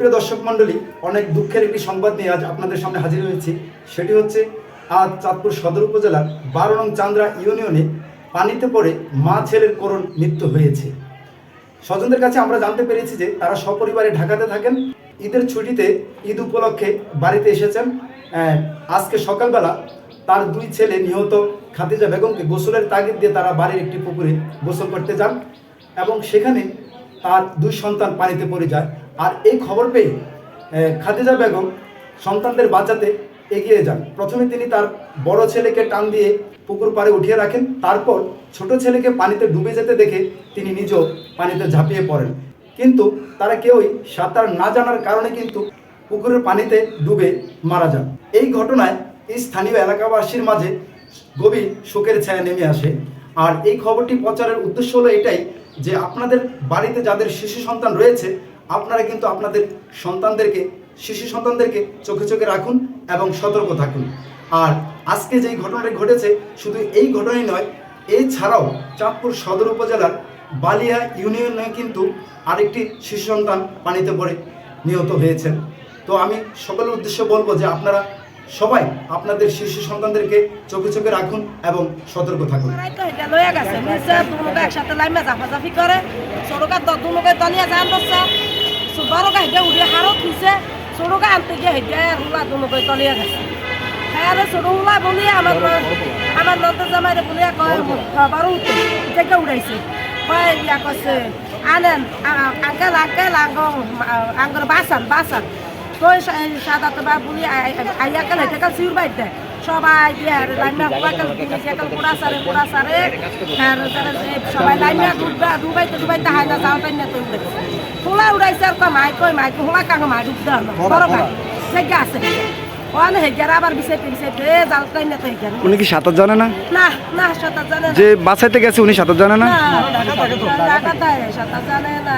সুপ্রিয় দর্শক মণ্ডলী, অনেক দুঃখের একটি সংবাদ নিয়ে আজ আপনাদের সামনে হাজির হয়েছি। সেটি হচ্ছে, আজ চাঁদপুর সদর উপজেলার বারো নং চান্দ্রা ইউনিয়নে পানিতে পড়ে মা ছেলের করুণ মৃত্যু হয়েছে। স্বজনদের কাছে আমরা জানতে পেরেছি যে তারা সপরিবারে ঢাকাতে থাকেন, ঈদের ছুটিতে ঈদ উপলক্ষে বাড়িতে এসেছেন। আজকে সকালবেলা তার দুই ছেলে নিহত খাদিজা বেগমকে গোসলের তাগিদ দিয়ে তারা বাড়ির একটি পুকুরে গোসল করতে যান এবং সেখানে তার দুই সন্তান পানিতে পড়ে যায়। আর এই খবর পেয়ে খাদিজা বেগম সন্তানদের বাঁচাতে এগিয়ে যান। প্রথমে তিনি তার বড় ছেলেকে টান দিয়ে পুকুর পাড়ে উঠিয়ে রাখেন। তারপর ছোট ছেলেকে পানিতে ডুবে যেতে দেখে তিনি নিজেও পানিতে ঝাঁপিয়ে পড়েন। কিন্তু তারা কেউই সাঁতার না জানার কারণে কিন্তু পুকুরের পানিতে ডুবে মারা যান। এই ঘটনায় এই স্থানীয় এলাকাবাসীর মাঝে গভীর শোকের ছায়া নেমে আসে। আর এই খবরটি প্রচারের উদ্দেশ্য হলো এটাই যে আপনাদের বাড়িতে যাদের শিশু সন্তান রয়েছে আপনারা কিন্তু আপনাদের সন্তানদেরকে, শিশু সন্তানদেরকে চোখে চোখে রাখুন এবং সতর্ক থাকুন। আর আজকে যেই ঘটনাটি ঘটেছে, শুধু এই ঘটনাই নয়, এছাড়াও চাঁদপুর সদর উপজেলার বালিয়া ইউনিয়নে কিন্তু আরেকটি শিশু সন্তান পানিতে পড়ে নিহত হয়েছেন। তো আমি সকলের উদ্দেশ্যে বলব যে আপনারা সবাই আপনাদের শিশু সন্তানদেরকে চোখে চোখে রাখুন এবং সতর্ক থাকুন। একসাথে বড়কে হেঁটে উড়িয়ে হারত নিছে সড়কে আনতে গিয়ে হেঁটে হুলা দুনুকে তলিয়া গেছে। হ্যাঁ ছোট হুলা বলিয়ে আমার আমার নন্দ জামাইরে কয় বারো উঠে থেকে উড়াইছে কয়, ইয়া করছে আনেন আঙ্কেল আঙ্কেল আঙ্গ আঙ্গর বাসান বাসান কই সাদা তো বা বলি আইয়া কাল হেঁটে কাল সিউর সবাই দিয়ে লাইনা কুয়াকাল কুয়াকাল কুড়া সারে কুড়া সারে সবাই ডুববা ডুবাইতে ডুবাইতে হাই না যাও তাই না তো হোলা উড়াইছে আর কয় মাই কয় মাই হোলা কাঙ্গ মাই ডুব দাও বড় ভাই জায়গা আছে। ওখানে হেগের আবার পিছে বে জাল তাই না তাই হেগের উনি কি সাঁতার জানে না? না না সাঁতার জানে না। যে বাসাইতে গেছে উনি সাঁতার জানে না? না সাঁতার জানে না।